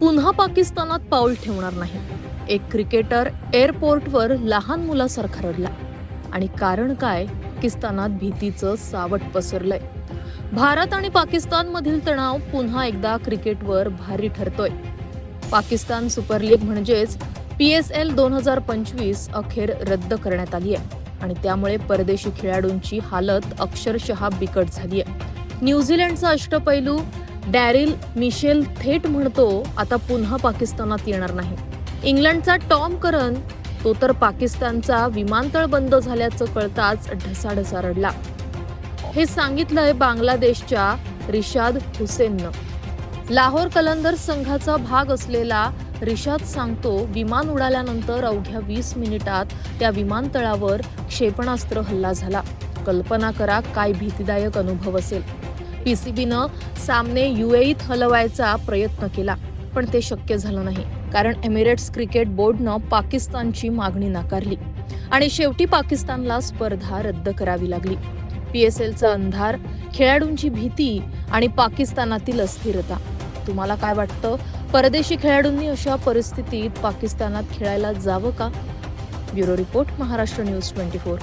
पुन्हा पाकिस्तानात पाऊल ठेवणार नाही. एक क्रिकेटर एअरपोर्टवर लहान मुलासारखा रडला. आणि कारण काय? पाकिस्तानात भीतीचं सावट पसरलंय. भारत आणि पाकिस्तानमधील तणाव पुन्हा एकदा क्रिकेटवर भारी ठरतोय. पाकिस्तान सुपर लीग म्हणजेच पी एस एल दोन हजार पंचवीस अखेर रद्द करण्यात आली आहे आणि त्यामुळे परदेशी खेळाडूंची हालत अक्षरशः बिकट झाली आहे न्यूझीलंडचा अष्टपैलू डॅरिल मिशेल थेट म्हणतो आता पुन्हा पाकिस्तानात येणार नाही. इंग्लंडचा टॉम करन तो तर पाकिस्तानचा विमानतळ बंद झाल्याचं कळताच ढसाढसा रडला. हे सांगितलंय बांगलादेशच्या रिशाद हुसेननं. लाहोर कलंदर संघाचा भाग असलेला रिशाद सांगतो विमान उडाल्यानंतर अवघ्या वीस मिनिटात त्या विमानतळावर क्षेपणास्त्र हल्ला झाला. कल्पना करा काय भीतीदायक अनुभव असेल. पीसीबीनं सामने युएईत हलवायचा प्रयत्न केला पण ते शक्य झालं नाही कारण एमिरेट्स क्रिकेट बोर्डनं पाकिस्तानची मागणी नाकारली आणि शेवटी पाकिस्तानला स्पर्धा रद्द करावी लागली. पी एस एलचा अंधार खेळाडूंची भीती आणि पाकिस्तानातील अस्थिरता. तुम्हाला काय वाटतं? परदेशी खेळाडूंनी अशा परिस्थितीत पाकिस्तानात खेळायला जावं का? Bureau report Maharashtra news twenty four.